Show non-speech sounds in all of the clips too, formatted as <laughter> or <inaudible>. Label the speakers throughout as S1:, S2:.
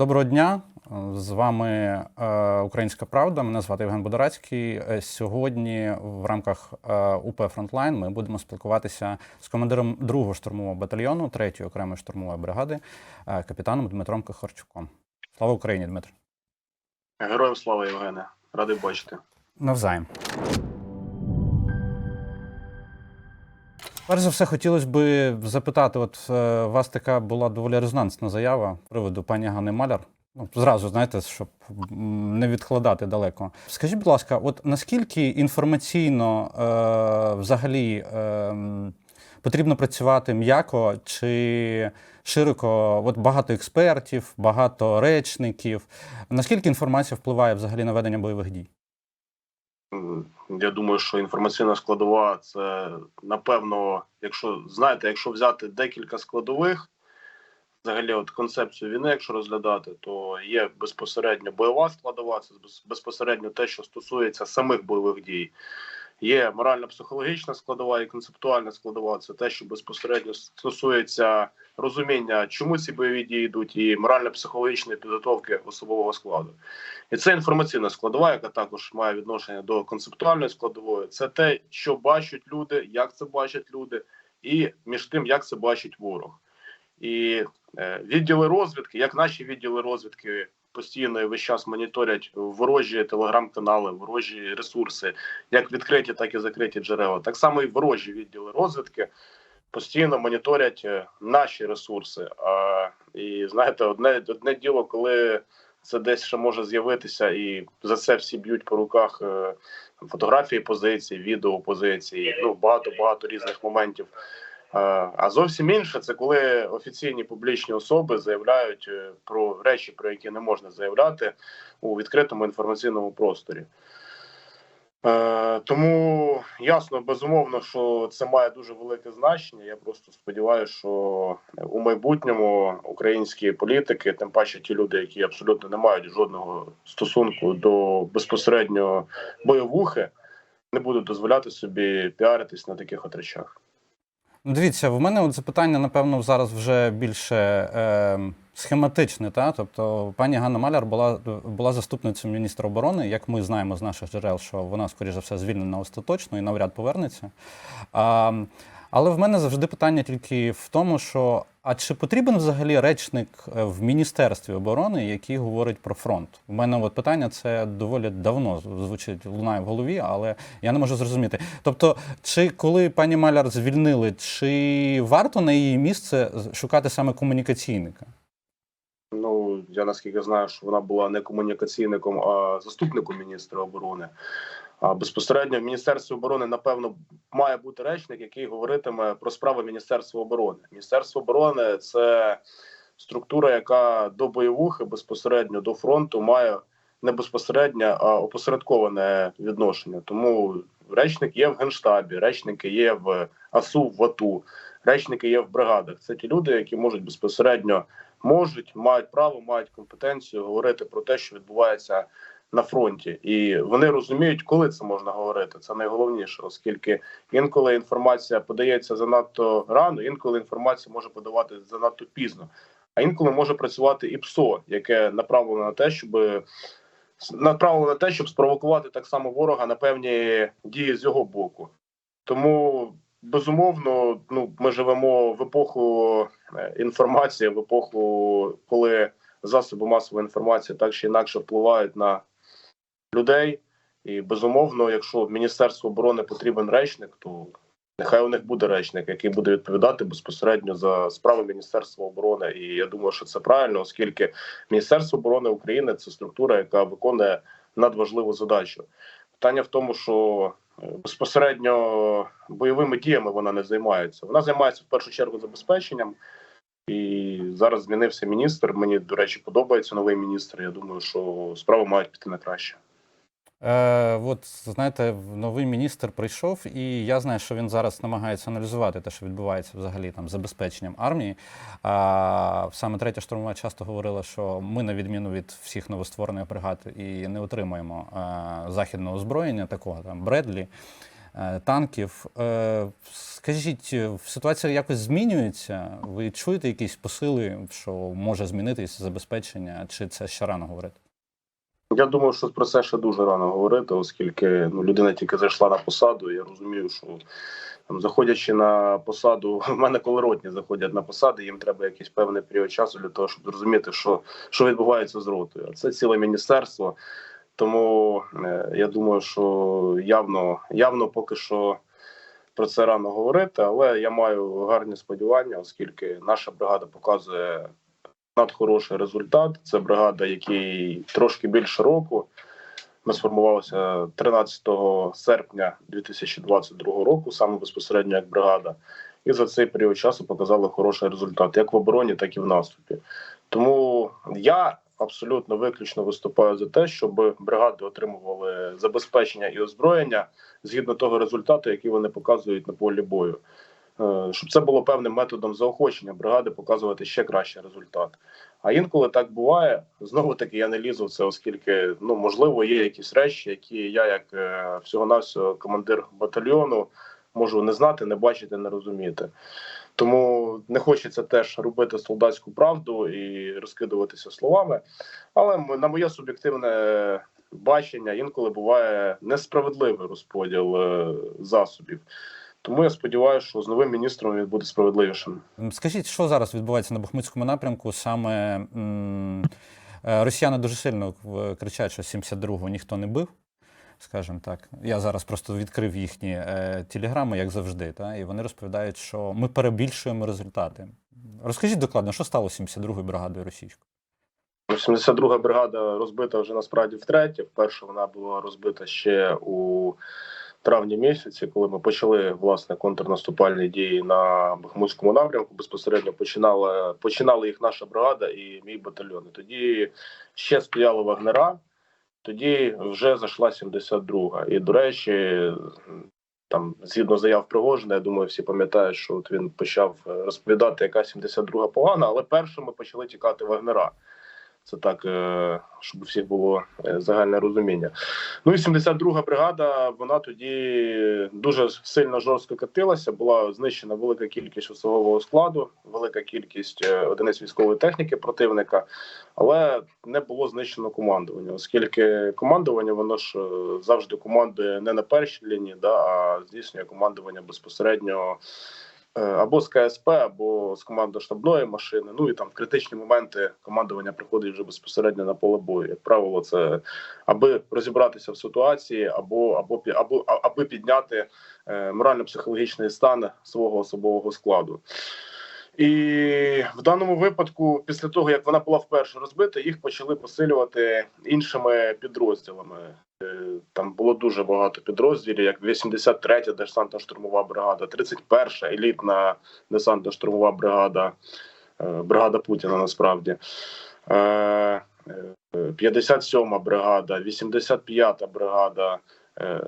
S1: Доброго дня. З вами е, Українська Правда. Мене звати Євген Бодорацький. Е, Сьогодні в рамках е, УП Фронтлайн ми будемо спілкуватися з командиром 2-го штурмового батальйону 3-ї окремої штурмової бригади, капітаном Дмитром Кахарчуком. Слава Україні, Дмитро!
S2: Героям слава Євгене. Радий бачити.
S1: Навзаєм. Перш за все, хотілося б запитати: от е, у вас така була доволі резонансна заява приводу пані Ганни Маляр. Ну, зразу, знаєте, щоб не відкладати далеко. Скажіть, будь ласка, от наскільки інформаційно е, взагалі е, потрібно працювати м'яко чи широко? От багато експертів, багато речників. Наскільки інформація впливає взагалі на ведення бойових дій?
S2: Я думаю, що інформаційна складова це напевно, якщо знаєте, якщо взяти декілька складових, взагалі, от концепцію війни, якщо розглядати, то є безпосередньо бойова складова, це без- безпосередньо те, що стосується самих бойових дій. Є морально-психологічна складова і концептуальна складова. Це те, що безпосередньо стосується розуміння, чому ці бойові дії йдуть, і морально-психологічної підготовки особового складу. І це інформаційна складова, яка також має відношення до концептуальної складової. Це те, що бачать люди, як це бачать люди, і між тим, як це бачить ворог. І е, відділи розвідки, як наші відділи розвідки постійно і весь час моніторять ворожі телеграм-канали, ворожі ресурси, як відкриті, так і закриті джерела. Так само і ворожі відділи розвідки постійно моніторять е, наші ресурси. А, і знаєте, одне, одне діло, коли це десь ще може з'явитися, і за це всі б'ють по руках е, фотографії позицій, відео позицій, ну багато багато різних моментів. А зовсім інше це коли офіційні публічні особи заявляють е, про речі, про які не можна заявляти у відкритому інформаційному просторі. Е, Тому ясно, безумовно, що це має дуже велике значення. Я просто сподіваюся, що у майбутньому українські політики, тим паче ті люди, які абсолютно не мають жодного стосунку до безпосередньо бойовухи, не будуть дозволяти собі піаритись на таких от речах.
S1: Ну, Дивіться, в мене от запитання, напевно, зараз вже більше е, схематичне. Та? Тобто, пані Ганна Маляр була, була заступницею міністра оборони. Як ми знаємо з наших джерел, що вона, скоріш за все, звільнена остаточно і навряд повернеться. А, але в мене завжди питання тільки в тому, що а чи потрібен взагалі речник е, в Міністерстві оборони, який говорить про фронт? У мене от питання це доволі давно звучить, лунає в голові, але я не можу зрозуміти. Тобто, чи коли пані Маляр звільнили, чи варто на її місце шукати саме комунікаційника?
S2: Ну я наскільки знаю, що вона була не комунікаційником, а заступником міністра оборони. А безпосередньо в міністерстві оборони, напевно, має бути речник, який говоритиме про справи Міністерства оборони. Міністерство оборони це структура, яка до бойовухи безпосередньо до фронту має не безпосереднє, а опосередковане відношення. Тому речник є в генштабі, речники є в АСУ, в АТУ, речники є в бригадах. Це ті люди, які можуть безпосередньо можуть, мають право, мають компетенцію говорити про те, що відбувається на фронті, і вони розуміють, коли це можна говорити. Це найголовніше, оскільки інколи інформація подається занадто рано, інколи інформація може подавати занадто пізно, а інколи може працювати і ПСО, яке направлено на те, щоб направлено на те, щоб спровокувати так само ворога на певні дії з його боку. Тому безумовно, ну ми живемо в епоху е, інформації, в епоху, коли засоби масової інформації так чи інакше впливають на людей. І безумовно, якщо Міністерству оборони потрібен речник, то нехай у них буде речник, який буде відповідати безпосередньо за справи Міністерства оборони. І я думаю, що це правильно, оскільки Міністерство оборони України це структура, яка виконує надважливу задачу. Питання в тому, що е, безпосередньо бойовими діями вона не займається. Вона займається в першу чергу забезпеченням. І зараз змінився міністр. Мені, до речі, подобається новий міністр. Я думаю, що справи мають піти на краще.
S1: Е, от знаєте, новий міністр прийшов, і я знаю, що він зараз намагається аналізувати те, що відбувається взагалі там забезпеченням армії. А саме третя штурмова часто говорила, що ми, на відміну від всіх новостворених бригад, і не отримуємо е, західного озброєння, такого там Бредлі. е, танків. Е, Скажіть, ситуація якось змінюється? Ви чуєте якісь посили, що може змінитися забезпечення, чи це ще рано говорити?
S2: Я думаю, що про це ще дуже рано говорити, оскільки ну, людина тільки зайшла на посаду. Я розумію, що там, заходячи на посаду, <laughs> в мене коли ротні заходять на посади, їм треба якийсь певний період часу для того, щоб зрозуміти, що, що відбувається з ротою. А це ціле міністерство. Тому е, я думаю, що явно, явно поки що про це рано говорити, але я маю гарні сподівання, оскільки наша бригада показує надхороший результат. Це бригада, якій трошки більше року. Ми сформувалися 13 серпня 2022 року, саме безпосередньо як бригада, і за цей період часу показали хороший результат як в обороні, так і в наступі. Тому я абсолютно виключно виступаю за те, щоб бригади отримували забезпечення і озброєння згідно того результату, який вони показують на полі бою. Е, Щоб це було певним методом заохочення бригади показувати ще кращий результат. А інколи так буває. Знову таки я не лізу в це, оскільки ну можливо є якісь речі, які я, як е, всього навсього командир батальйону, можу не знати, не бачити, не розуміти. Тому не хочеться теж робити солдатську правду і розкидуватися словами. Але на моє суб'єктивне бачення інколи буває несправедливий розподіл е, засобів. Тому я сподіваюся, що з новим міністром він буде справедливішим.
S1: Скажіть, що зараз відбувається на Бахмутському напрямку? Саме е, росіяни дуже сильно кричать, що 72-го ніхто не бив. Скажімо так, я зараз просто відкрив їхні е, телеграми, як завжди, та, і вони розповідають, що ми перебільшуємо результати. Розкажіть докладно, що стало 72-ю бригадою російською?
S2: 72-га бригада розбита вже насправді втретє. Вперше вона була розбита ще у травні місяці, коли ми почали власне контрнаступальні дії на Бахмутському напрямку. Безпосередньо починала починала їх наша бригада і мій батальйон. І Тоді ще стояли вагнера. Тоді вже зайшла 72-га. І до речі, там згідно заяв Пригожина, я думаю, всі пам'ятають, що от він почав розповідати, яка 72-га погана, але першими почали тікати вагнера. Це так, е, щоб у всіх було е, загальне розуміння. Ну і 72-га бригада, вона тоді дуже сильно жорстко катилася. Була знищена велика кількість особового складу, велика кількість е, одиниць військової техніки противника, але не було знищено командування, оскільки командування воно ж завжди командує не на першій лінії, да, а здійснює командування безпосередньо або з КСП, або з командно-штабної машини. Ну і там в критичні моменти командування приходить вже безпосередньо на поле бою. Як правило, це аби розібратися в ситуації, або або або аби підняти е, морально-психологічний стан свого особового складу. І в даному випадку, після того як вона була вперше розбита, їх почали посилювати іншими підрозділами. Е, Там було дуже багато підрозділів, як 83-я десантно-штурмова бригада, 31-та елітна десантно-штурмова бригада, е, бригада Путіна насправді. Е, е, 57-ма бригада, 85-та бригада,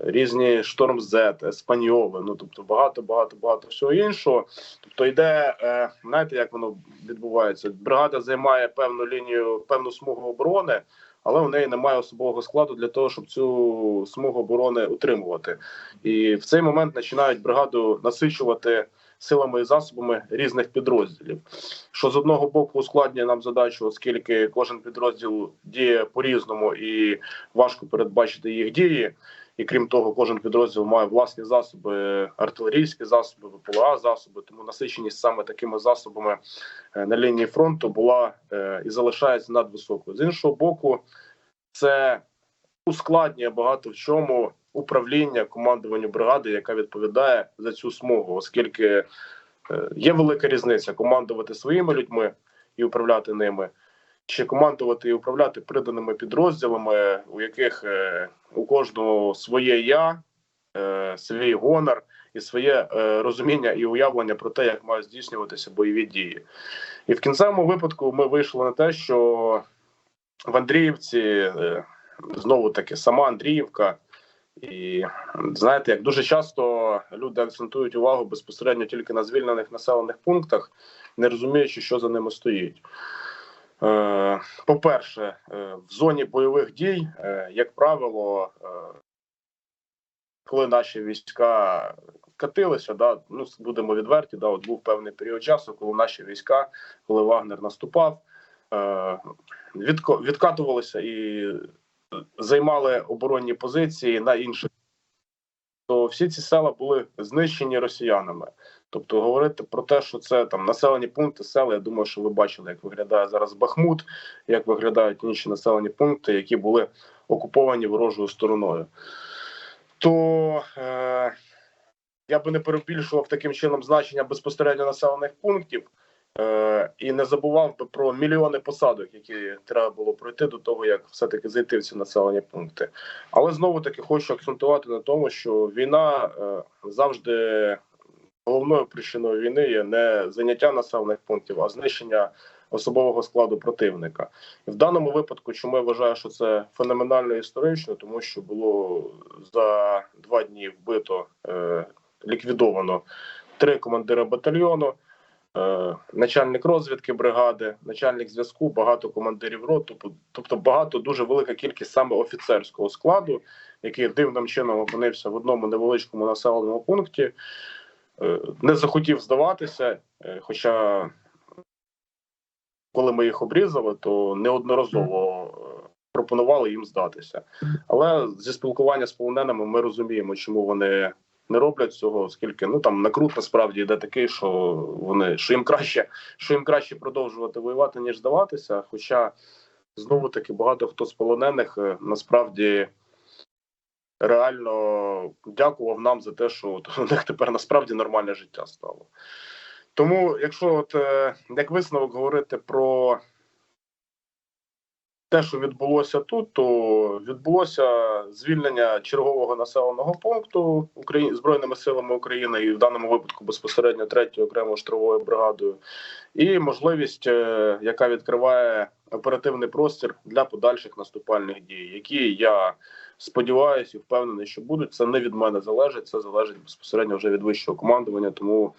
S2: різні шторм Z, еспаньоли, ну тобто багато, багато, багато всього іншого. Тобто йде, знаєте, як воно відбувається? Бригада займає певну лінію, певну смугу оборони, але у неї немає особового складу для того, щоб цю смугу оборони утримувати. І в цей момент починають бригаду насичувати силами і засобами різних підрозділів. Що з одного боку ускладнює нам задачу, оскільки кожен підрозділ діє по-різному і важко передбачити їх дії. І крім того, кожен підрозділ має власні засоби, артилерійські засоби, ВПЛА засоби. Тому насиченість саме такими засобами е, на лінії фронту була е, і залишається надвисокою. З іншого боку, це ускладнює багато в чому управління командуванню бригади, яка відповідає за цю смугу, оскільки е, є велика різниця командувати своїми людьми і управляти ними. Чи командувати і управляти приданими підрозділами, у яких е, у кожного своє я, е, свій гонор і своє е, розуміння і уявлення про те, як мають здійснюватися бойові дії. І в кінцевому випадку ми вийшли на те, що в Андріївці знову таки сама Андріївка. І знаєте, як дуже часто люди акцентують увагу безпосередньо тільки на звільнених населених пунктах, не розуміючи, що за ними стоїть. Е, По-перше, е, в зоні бойових дій, е, як правило, коли наші війська катилися, да, ну будемо відверті, да, от був певний період часу, коли наші війська, коли Вагнер наступав, відкатувалися і займали оборонні позиції на інших. То всі ці села були знищені росіянами. Тобто говорити про те, що це там населені пункти, села, я думаю, що ви бачили, як виглядає зараз Бахмут, як виглядають інші населені пункти, які були окуповані ворожою стороною. То е, я би не перебільшував таким чином значення безпосередньо населених пунктів і не забував би про мільйони посадок, які треба було пройти до того, як все-таки зайти в ці населені пункти. Але знову таки хочу акцентувати на тому, що війна е, завжди головною причиною війни є не заняття населених пунктів, а знищення особового складу противника. І в даному випадку, чому я вважаю, що це феноменально історично, тому що було за два дні вбито, е, ліквідовано три командира батальйону. Е, Начальник розвідки бригади, начальник зв'язку, багато командирів рот, тобто- багато дуже велика кількість саме офіцерського складу, який дивним чином опинився в одному невеличкому населеному пункті, е, не захотів здаватися. е, Хоча, коли ми їх обрізали, то неодноразово пропонували їм здатися. Але зі спілкування з полоненими ми розуміємо, чому вони не роблять цього, оскільки ну там накрут насправді йде такий, що вони що їм краще, що їм краще продовжувати воювати, ніж здаватися. Хоча знову таки багато хто з полонених е, насправді реально дякував нам за те, що <laughs> у них тепер насправді нормальне життя стало. Тому, якщо от е, як висновок говорити про те, що відбулося тут, то відбулося звільнення чергового населеного пункту Украї... Збройними силами України і в даному випадку безпосередньо третьою окремою штурмовою бригадою, і можливість, е, яка відкриває оперативний простір для подальших наступальних дій, які я сподіваюся і впевнений, що будуть. Це не від мене залежить, це залежить безпосередньо вже від вищого командування. Тому,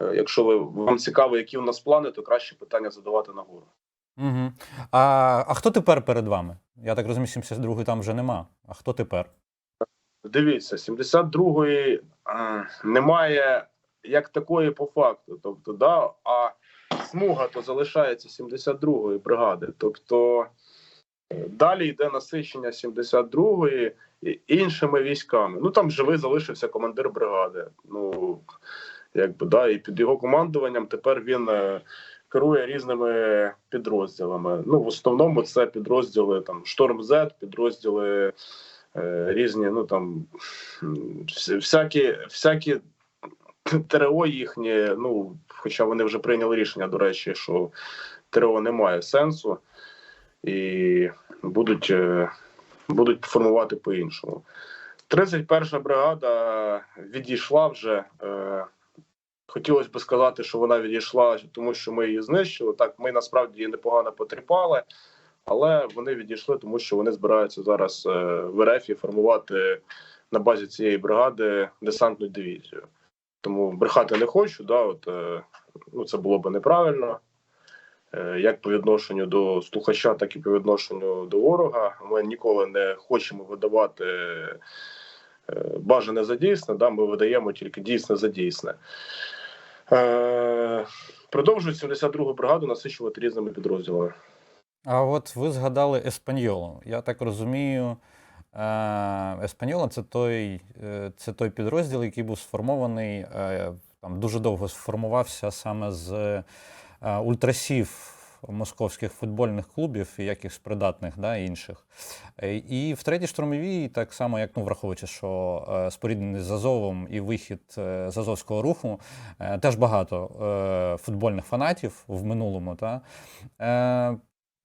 S2: е, якщо ви вам цікаво, які у нас плани, то краще питання задавати нагору.
S1: Угу. А, а хто тепер перед вами? Я так розумію, 72-ї там вже нема. А хто тепер?
S2: Дивіться, 72-ї е, немає як такої по факту. Тобто, да, а смуга то залишається 72-ї бригади. Тобто е, далі йде насичення 72-ї і- іншими військами. Ну там живий залишився командир бригади. Ну якби да, і під його командуванням тепер він. Керує різними підрозділами. Ну, в основному це підрозділи там Шторм Z, підрозділи е, різні, ну там всякі, всякі ТРО їхні, ну, хоча вони вже прийняли рішення, до речі, що ТРО не має сенсу і будуть, е, будуть формувати по-іншому. 31 бригада відійшла вже. Е, Хотілося б сказати, що вона відійшла, тому що ми її знищили. Так, ми насправді її непогано потріпали, але вони відійшли, тому що вони збираються зараз е, в РФ формувати на базі цієї бригади десантну дивізію. Тому брехати не хочу. Да, от, е, ну, це було б неправильно. Е, Як по відношенню до слухача, так і по відношенню до ворога. Ми ніколи не хочемо видавати бажане за дійсне. Да, ми видаємо тільки дійсне за дійсне. Е, Продовжують 72-гу бригаду насичувати різними підрозділами.
S1: А от ви згадали Еспаньолу. Я так розумію, е, Еспаньола це той, е, це той підрозділ, який був сформований, там дуже довго сформувався саме з ультрасів московських футбольних клубів, якихось придатних да, інших. Е, І в третій штурмовій, так само, як ну, враховуючи, що е, споріднений з Азовом і вихід е, з Азовського руху, теж багато футбольних фанатів в минулому. Та?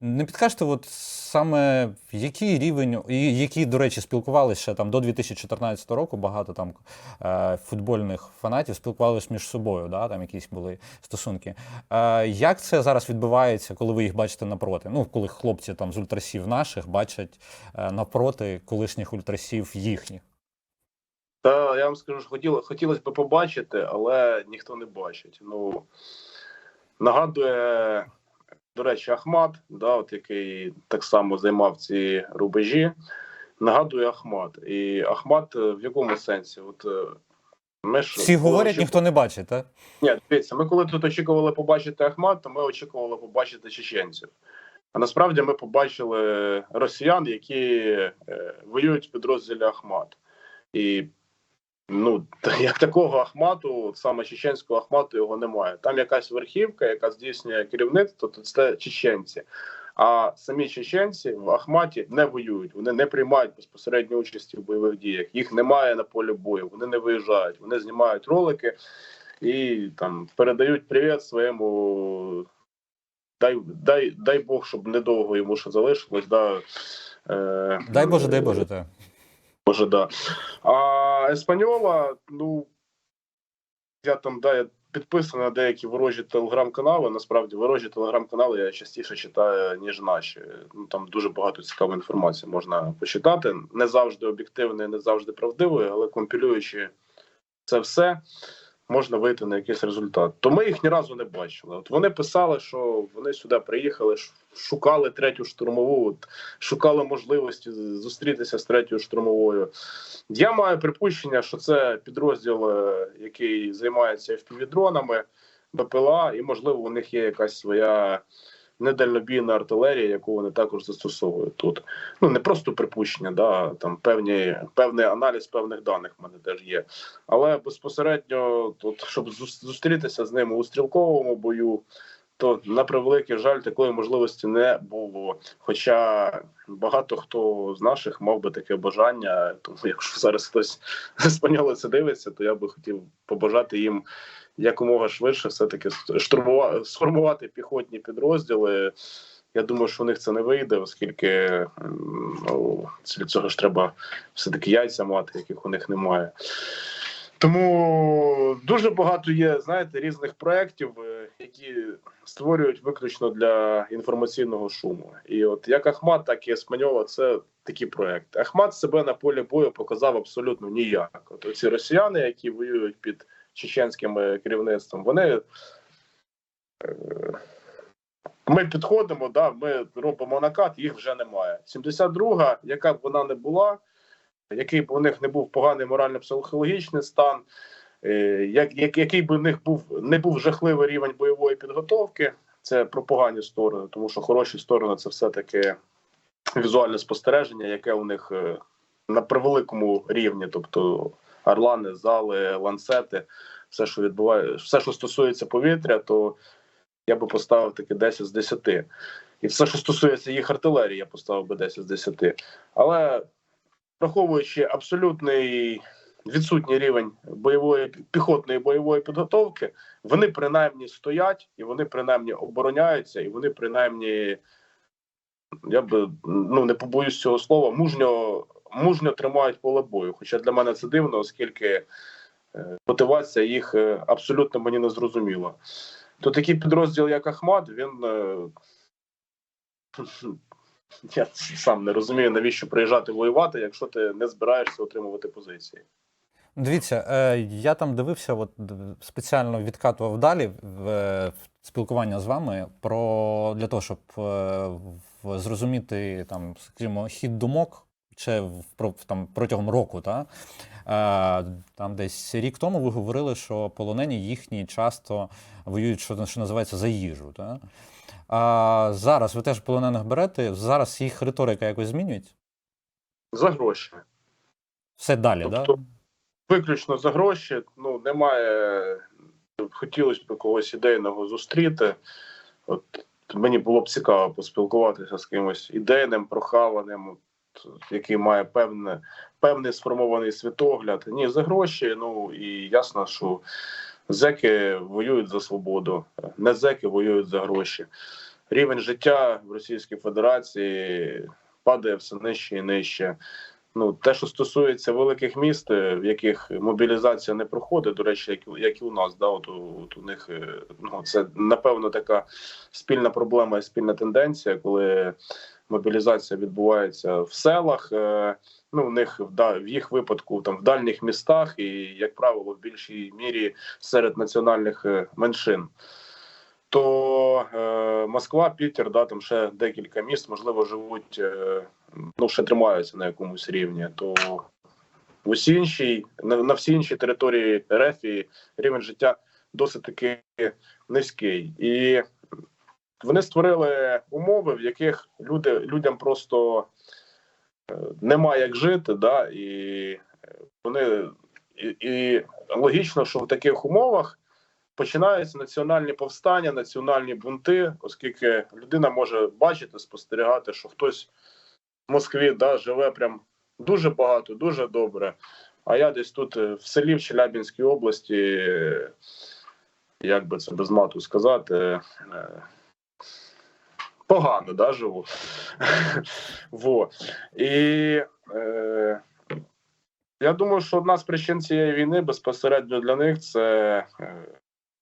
S1: Не підкажете, от саме який рівень, і які, до речі, спілкувалися ще там до 2014 року, багато там е, футбольних фанатів спілкувалися між собою, да, там якісь були стосунки. Е, як це зараз відбувається, коли ви їх бачите напроти? Ну, коли хлопці там з ультрасів наших бачать е, напроти колишніх ультрасів їхніх.
S2: Та я вам скажу, що хотіло, хотілося б побачити, але ніхто не бачить. Ну нагадує, до речі, Ахмат, да, от який так само займав ці рубежі. нагадує Ахмат. І Ахмат е, в якому сенсі? От е, ми ж
S1: Всі говорять,
S2: очікували-
S1: ніхто не бачить, так?
S2: Ні, дивіться, ми коли тут очікували побачити Ахмат, то ми очікували побачити чеченців. А насправді ми побачили росіян, які е, воюють в підрозділі Ахмат. І ну, <laughs> як такого Ахмату, саме чеченського Ахмату, його немає. Там якась верхівка, яка здійснює керівництво, то це чеченці. А самі чеченці в Ахматі не воюють, вони не приймають безпосередньо участі в бойових діях. Їх немає на полі бою, вони не виїжджають, вони знімають ролики і там передають привіт своєму. Дай, дай, дай Бог, щоб недовго йому ще залишилось. Да, е,
S1: Дай Боже, дай Боже, так.
S2: Може, да. А Еспаньола, ну я там да, я підписаний на деякі ворожі телеграм-канали. Насправді ворожі телеграм-канали я частіше читаю, ніж наші. Ну там дуже багато цікавої інформації можна почитати. Не завжди об'єктивної, не завжди правдивої, але компілюючи це все. Можна вийти на якийсь результат. То ми їх ні разу не бачили. От вони писали, що вони сюди приїхали, шукали третю штурмову, от, шукали можливості зустрітися з третьою штурмовою. Я маю припущення, що це підрозділ, е, який займається FPV-дронами, БПЛА, і можливо у них є якась своя недальнобійна артилерія, яку вони також застосовують тут. Ну не просто припущення, да там певні певний аналіз певних даних в мене теж є. Але безпосередньо, тут, щоб зустрітися з ними у стрілковому бою, то на превеликий жаль такої можливості не було. Хоча багато хто з наших мав би таке бажання. Тому якщо зараз хтось з це дивиться, то я би хотів побажати їм якомога швидше все-таки штурмувати сформувати піхотні підрозділи. Я думаю, що у них це не вийде, оскільки ну, для цього ж треба все-таки яйця мати, яких у них немає. Тому дуже багато є, знаєте, різних проєктів, які створюють виключно для інформаційного шуму. І от як Ахмат, так і Еспаньола це такі проекти. Ахмат себе на полі бою показав абсолютно ніяк. От ці росіяни, які воюють під чеченським е, керівництвом, вони. е, Ми підходимо, да, ми робимо накат, їх вже немає. 72-га, яка б вона не була, який б у них не був поганий морально-психологічний стан, як, як, який би у них був не був жахливий рівень бойової підготовки, це про погані сторони, тому що хороші сторони це все-таки візуальне спостереження, яке у них е, на превеликому рівні, тобто орлани, зали, ланцети, все, що відбуває, все, що стосується повітря, то я би поставив таки 10 з 10. І все, що стосується їх артилерії, я поставив би 10 з 10. Але враховуючи абсолютний відсутній рівень бойової піхотної бойової підготовки, вони принаймні стоять і вони принаймні обороняються, і вони принаймні, я би ну не побоюсь цього слова, мужньо, мужньо тримають поле бою. Хоча для мене це дивно, оскільки е, мотивація їх е, абсолютно мені не зрозуміла. То такий підрозділ, як Ахмат, він. е, <laughs> Я сам не розумію, навіщо приїжджати воювати, якщо ти не збираєшся отримувати позиції.
S1: Дивіться, е, я там дивився, от спеціально відкатував далі в, в спілкування з вами про для того, щоб е, в- зрозуміти там, скажімо, хід думок ще в, про- там, протягом року. Та? Е, там десь рік тому ви говорили, що полонені їхні часто воюють, що, що називається, за їжу. Та? А зараз ви теж полонених берете, зараз їх риторика якось змінюється?
S2: За гроші.
S1: Все далі, так?
S2: Тобто, виключно за гроші. Ну немає. Хотілося б когось ідейного зустріти. От мені було б цікаво поспілкуватися з кимось ідейним, прохаваним, от, який має певне, певний сформований світогляд. Ні, за гроші. Ну і ясно, що зеки воюють за свободу, не зеки воюють за гроші. Рівень життя в Російській Федерації падає все нижче і нижче. Ну, те, що стосується великих міст, е, в яких мобілізація не проходить, до речі, як, як і у нас, да, от, от у них е, ну, це напевно така спільна проблема і спільна тенденція, коли мобілізація відбувається в селах. Е, ну, в них да, в їх випадку там в дальніх містах, і, як правило, в більшій мірі серед національних меншин. то е, Москва, Пітер, да, там ще декілька міст, можливо, живуть, е, ну, ще тримаються на якомусь рівні, то в усі інші, на, на всі інші території РФ і рівень життя досить таки низький. І вони створили умови, в яких люди, людям просто е, немає як жити, да, і вони і, і логічно, що в таких умовах починаються національні повстання, національні бунти, оскільки людина може бачити, спостерігати, що хтось Москві да, живе прям дуже багато, дуже добре. А я десь тут е, в селі в Челябінській області, як би це без мату сказати, е, погано да, живу. <laughs> Во. І е, я думаю, що одна з причин цієї війни безпосередньо для них це е,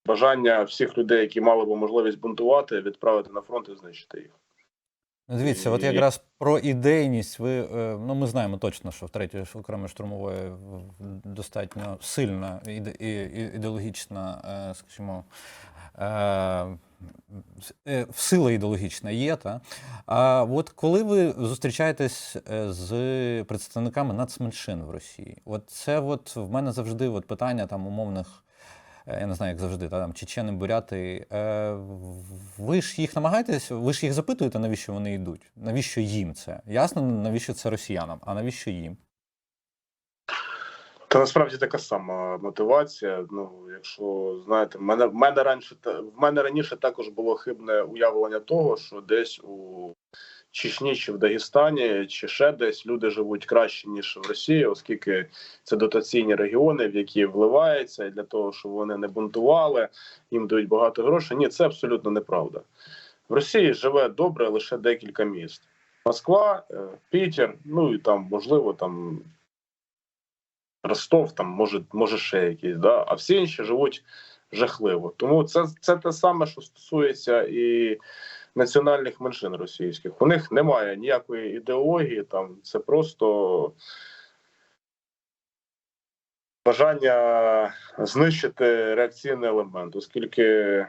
S2: бажання всіх людей, які мали б можливість бунтувати, відправити на фронт і знищити їх.
S1: Ну, Дивіться, от якраз про ідейність ви е, ну ми знаємо точно, що в третьої окремої штурмової достатньо сильна іде- ідеологічна, е, скажімо. е, Сила ідеологічна є, та а от коли ви зустрічаєтесь з представниками нацменшин в Росії, от це от в мене завжди от питання там умовних я не знаю, як завжди, та, там, чечени, буряти. Е, ви ж їх намагаєтесь, ви ж їх запитуєте, навіщо вони йдуть? Навіщо їм це? Ясно, навіщо це росіянам, а навіщо їм?
S2: Та насправді така сама мотивація. Ну, якщо знаєте, в мене в мене раніше в мене раніше також було хибне уявлення того, що десь у Чечні чи в Дагестані, чи ще десь люди живуть краще ніж в Росії, оскільки це дотаційні регіони, в які вливається, для того, щоб вони не бунтували, їм дають багато грошей. Ні, це абсолютно неправда. В Росії живе добре лише декілька міст: Москва, е, Пітер, ну і там можливо там Ростов, там може, може ще якісь, да? а всі інші живуть жахливо. Тому це, це те саме, що стосується і національних меншин російських. У них немає ніякої ідеології, там це просто бажання знищити реакційний елемент, оскільки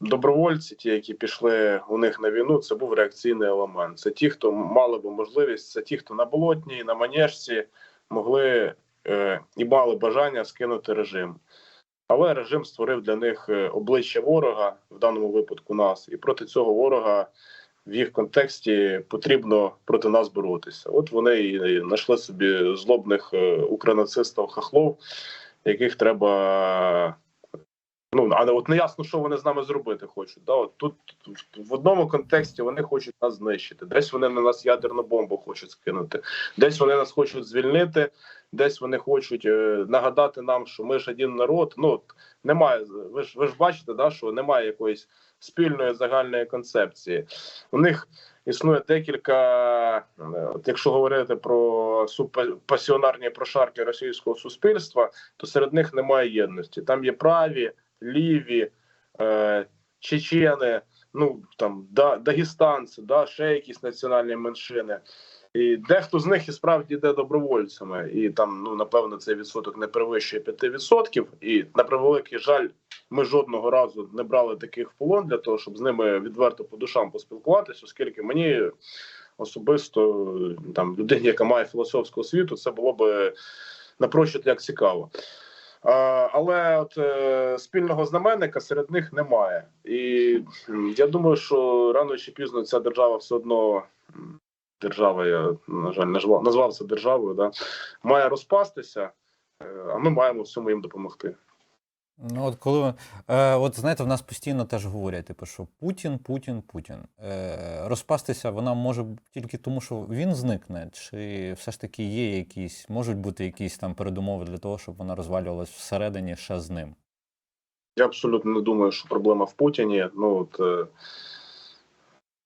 S2: добровольці, ті, які пішли у них на війну, це був реакційний елемент. Це ті, хто мали би можливість, це ті, хто на болотній, на манежці могли е, і мали бажання скинути режим. Але режим створив для них е, обличчя ворога, в даному випадку нас, і проти цього ворога в їх контексті потрібно проти нас боротися. От вони і знайшли собі злобних е, укранацистів хахлов, яких треба. Ну, а не от не ясно, що вони з нами зробити хочуть. Да? От тут в одному контексті вони хочуть нас знищити. Десь вони на нас ядерну бомбу хочуть скинути, десь вони нас хочуть звільнити, десь вони хочуть е, нагадати нам, що ми ж один народ. Ну немає. Ви ж ви ж бачите, да, що немає якоїсь спільної загальної концепції. У них існує декілька, е, от якщо говорити про субпасіонарні прошарки російського суспільства, то серед них немає єдності. Там є праві, ліві, е, чечени, ну там да, дагестанці, да, ще якісь національні меншини. І дехто з них і справді йде добровольцями, і там ну напевно цей відсоток не перевищує 5%. І на превеликий жаль, ми жодного разу не брали таких в полон для того, щоб з ними відверто по душам поспілкуватися, оскільки мені особисто там людині, яка має філософську освіту, це було би напрочуд як цікаво. Але от е, спільного знаменника серед них немає, і я думаю, що рано чи пізно ця держава все одно держава, я на жаль назвав, назвав це державою, да, має розпастися, е, а ми маємо в цьому їм допомогти.
S1: Ну, от коли е, от знаєте, в нас постійно теж говорять, типу, що Путін, Путін, Путін. Е, розпастися вона може тільки тому, що він зникне, чи все ж таки є якісь, можуть бути якісь там передумови для того, щоб вона розвалювалась всередині ще з ним.
S2: Я абсолютно не думаю, що проблема в Путіні. Ну от е,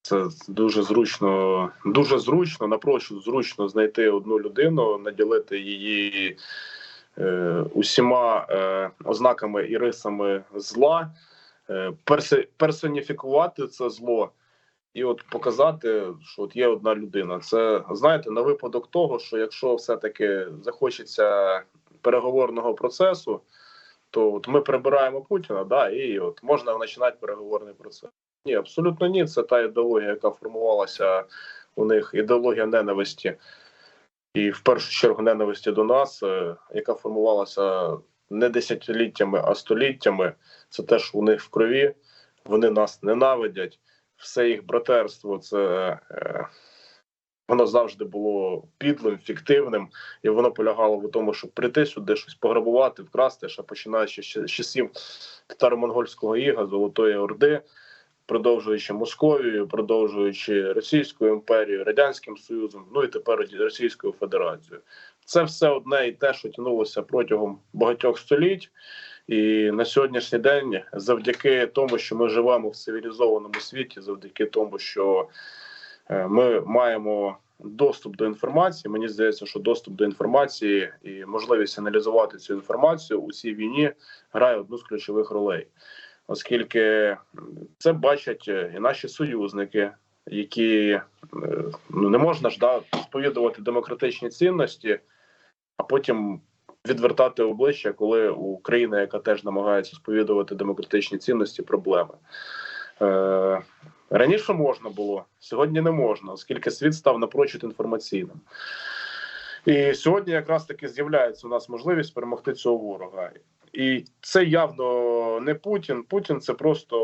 S2: це дуже зручно, дуже зручно, напрочуд зручно знайти одну людину, наділити її е, усіма е, ознаками і рисами зла, е, персе, персоніфікувати це зло. І от показати, що от є одна людина. Це знаєте, на випадок того, що якщо все-таки захочеться переговорного процесу, то от ми прибираємо Путіна, да, і от можна починати переговорний процес. Ні, абсолютно ні. Це та ідеологія, яка формувалася у них, ідеологія ненависті, і в першу чергу ненависті до нас, е, яка формувалася не десятиліттями, а століттями. Це теж у них в крові. Вони нас ненавидять. Все їх братерство це е, воно завжди було підлим, фіктивним, і воно полягало в тому, щоб прийти сюди, щось пограбувати, вкрасти, ще починаючи з часів татаро-монгольського іга, Золотої Орди, продовжуючи Московією, продовжуючи Російською імперією, Радянським Союзом, ну і тепер Російською Федерацією. Це все одне і те, що тянулося протягом багатьох століть. І на сьогоднішній день, завдяки тому, що ми живемо в цивілізованому світі, завдяки тому, що е, ми маємо доступ до інформації. Мені здається, що доступ до інформації і можливість аналізувати цю інформацію у цій війні грає одну з ключових ролей, оскільки це бачать е, і наші союзники, які е, ну не можна ж да, сповідувати демократичні цінності, а потім відвертати обличчя, коли у країни, яка теж намагається сповідувати демократичні цінності, проблеми. Е, раніше можна було, сьогодні не можна, оскільки світ став напрочуд інформаційним. І сьогодні якраз таки з'являється у нас можливість перемогти цього ворога. І це явно не Путін. Путін це просто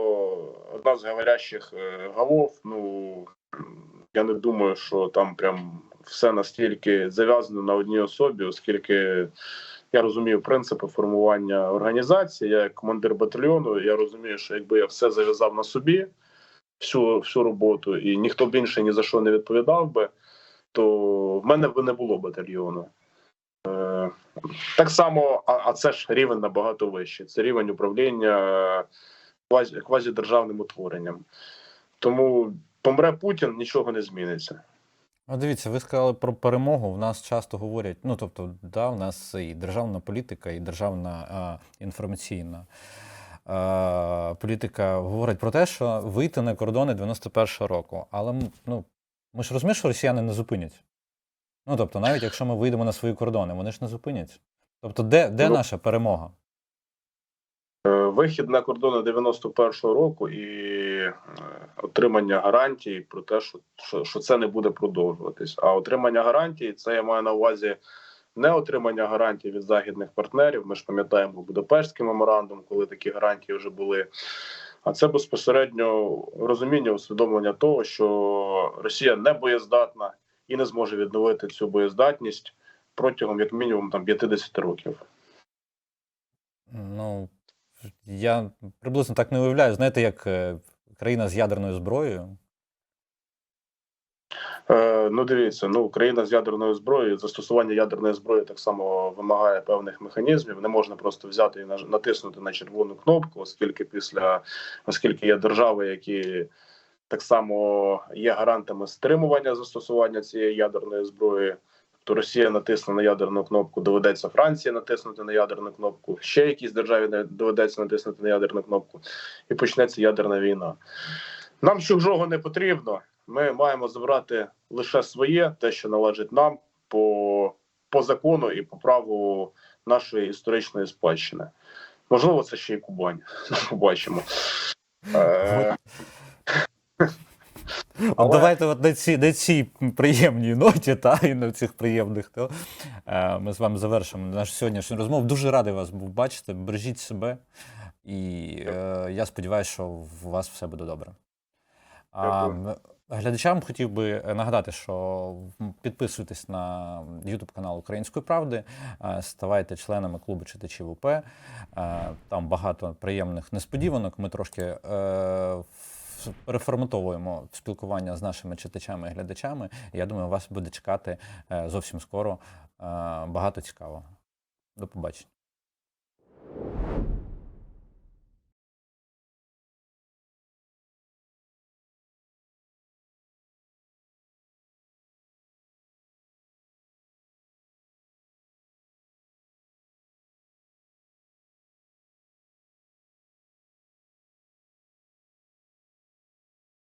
S2: одна з говорящих е, голов. Ну я не думаю, що там прям все настільки зав'язано на одній особі, оскільки я розумію принципи формування організації. Я як командир батальйону. Я розумію, що якби я все зав'язав на собі, всю, всю роботу, і ніхто б інше ні за що не відповідав би, то в мене б не було батальйону. Е, так само, а, а це ж рівень набагато вищий. Це рівень управління е, квазі, квазідержавним утворенням. Тому помре Путін, нічого не зміниться.
S1: Ну, дивіться, ви сказали про перемогу. В нас часто говорять, ну тобто, да, в нас і державна політика, і державна а, інформаційна а, політика говорить про те, що вийти на кордони 91-го року. Але ну, ми ж розуміємо, що росіяни не зупинять. Ну тобто, навіть якщо ми вийдемо на свої кордони, вони ж не зупинять. Тобто, де, де
S2: Ну,
S1: наша перемога?
S2: Е, Вихід на кордони 91-го року і е, отримання гарантій про те, що, що, що це не буде продовжуватись. А отримання гарантій це я маю на увазі не отримання гарантій від західних партнерів. Ми ж пам'ятаємо Будапештський меморандум, коли такі гарантії вже були. А це безпосередньо розуміння, усвідомлення того, що Росія не боєздатна і не зможе відновити цю боєздатність протягом як мінімум там 50 років.
S1: Ну, я приблизно так не уявляю. Знаєте, як е, країна з ядерною зброєю.
S2: Е, ну, дивіться, ну Україна з ядерною зброєю, застосування ядерної зброї так само вимагає певних механізмів. Не можна просто взяти і натиснути на червону кнопку, оскільки після оскільки є держави, які так само є гарантами стримування застосування цієї ядерної зброї. Тобто Росія натисне на ядерну кнопку, доведеться Франції натиснути на ядерну кнопку, ще якійсь державі доведеться натиснути на ядерну кнопку, і почнеться ядерна війна. Нам чужого не потрібно. Ми маємо забрати лише своє, те, що належить нам по, по закону і по праву нашої історичної спадщини. Можливо, це ще й Кубань. <laughs> Побачимо. Але-
S1: давайте от на цій, на цій приємній ноті, та і на цих приємних, то е, ми з вами завершимо нашу сьогоднішню розмову. Дуже радий вас був бачити. Бережіть себе, і е, я сподіваюся, що у вас все буде добре. А, глядачам хотів би нагадати, що підписуйтесь на YouTube канал Української правди, е, ставайте членами клубу читачів УП. Е, Там багато приємних несподіванок. Ми трошки е, переформатовуємо спілкування з нашими читачами і глядачами. Я думаю, вас буде чекати е, зовсім скоро. Е, багато цікавого. До побачення.